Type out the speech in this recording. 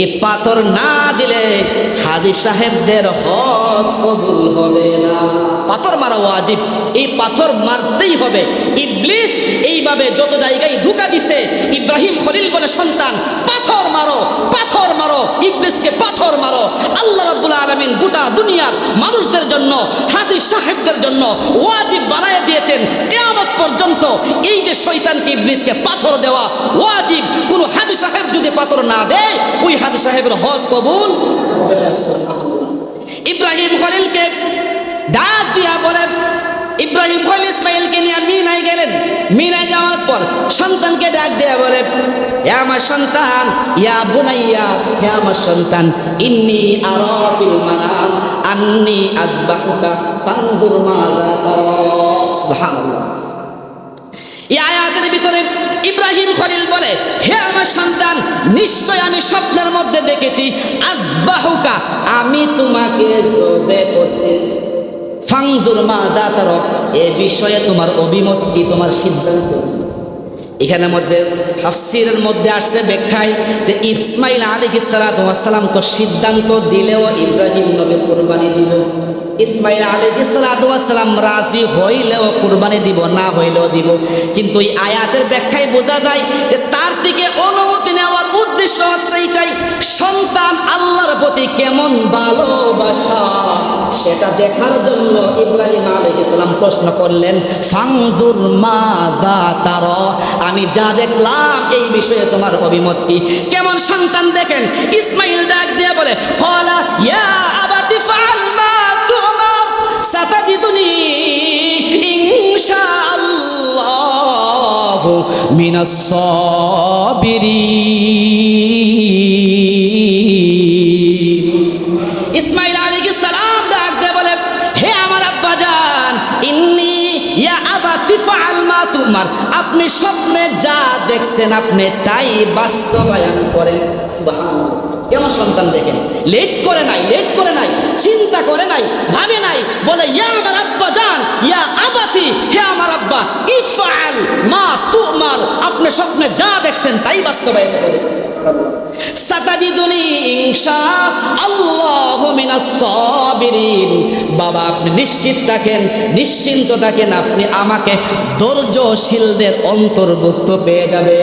এই পাথর না দিলে হাজি সাহেবদের হজ কবুল হবে না। পাথর মারা ওয়াজিব। এই পাথর মারতেই হবে। ইবলিস এইভাবে যত জায়গায় ধুকা দিছে, ইব্রাহিম খলিল বলে, সন্তান, পাথর মারো পাথর মারো, ইবলিসকে পাথর মারো। আল্লাহ রাব্বুল আলামিন গোটা দুনিয়ার মানুষদের জন্য, হাজি সাহেবদের জন্য ওয়াজিব বানায় দিয়েছেন কিয়ামত পর্যন্ত এই যে শয়তানকে ইবলিসকে পাথর দেওয়া ওয়াজিব, কোন হাজি সাহেব যদি পাথর না দেয়, ওই হাজি সাহেবের হজ কবুল। ইব্রাহিম খলিলকে ডাক দিয়া বলে ইব্রাহিম খলিল মিনায় গেলেন। মিনায় যাওয়ার পর সন্তানকে ডাক দেয়া বলে হে আমার সন্তান, ইয়া বুনাইয়া, হে আমার সন্তান, ইন্নি আরা ফিল মানাম, আন্নি আযবাহুকা, ফানজুর মাযা তারা। সুবহানাল্লাহ। এই আয়াতের ভিতরে ইব্রাহিম খলিল বলে, হে আমার সন্তান, নিশ্চয় আমি স্বপ্নের মধ্যে দেখেছি আজবাহুকা আমি তোমাকে জবে করতেছি। ফাংজুর মা জাতার এ বিষয়ে তোমার অভিমত কি, তোমার সিদ্ধান্ত? এখানের মধ্যে, তাফসীরের মধ্যে আসছে ব্যাখ্যায় যে ইসমাইল আলী সালাম তো সিদ্ধান্ত দিলেও ইব্রাহিম নবী কুরবানি দিল ইসমাইল আলী সালাম রাজি হইলেও কুরবানি দিব, না হইলেও দিব। কিন্তু এই আয়াতের ব্যাখ্যায় বোঝা যায় যে তার থেকে অনুমতি নেওয়ার উদ্দেশ্য হচ্ছে এইটাই সন্তান আল্লাহর প্রতি কেমন ভালোবাসা? সেটা দেখার জন্য ইব্রাহিম আলী ইসলাম প্রশ্ন করলেন ফাংজুর মা যা তার? আমি যা দেখলাম এই বিষয়ে তোমার অভিমত। কি কেমন সন্তান দেখেন? ইসমাইল ডাক দিয়ে বলে, কলা ইয়া আবাতি ফাল মা তুমার সাতাজিদুনি ইনশাআল্লাহ মিনাস সাবিরিন। আপনি স্বপ্নে যা দেখছেন আপনি তাই বাস্তবায়ন করেন। কেমন সন্তান দেখেন? লেট করে নাই, লেট করে নাই, চিন্তা করে নাই, ভাবে নাই, বলে, ইয়া আমার আব্বা জান, ইয়া আবাতি, হে আমার আব্বা, ইফআল মা তুমার। আপনি স্বপ্নে যা দেখছেন তাই বাস্তবায়ন করেন। বাবা আপনি নিশ্চিত থাকেন নিশ্চিন্ত থাকেন আপনি আমাকে ধৈর্যশীলদের অন্তর্ভুক্ত পেয়ে যাবে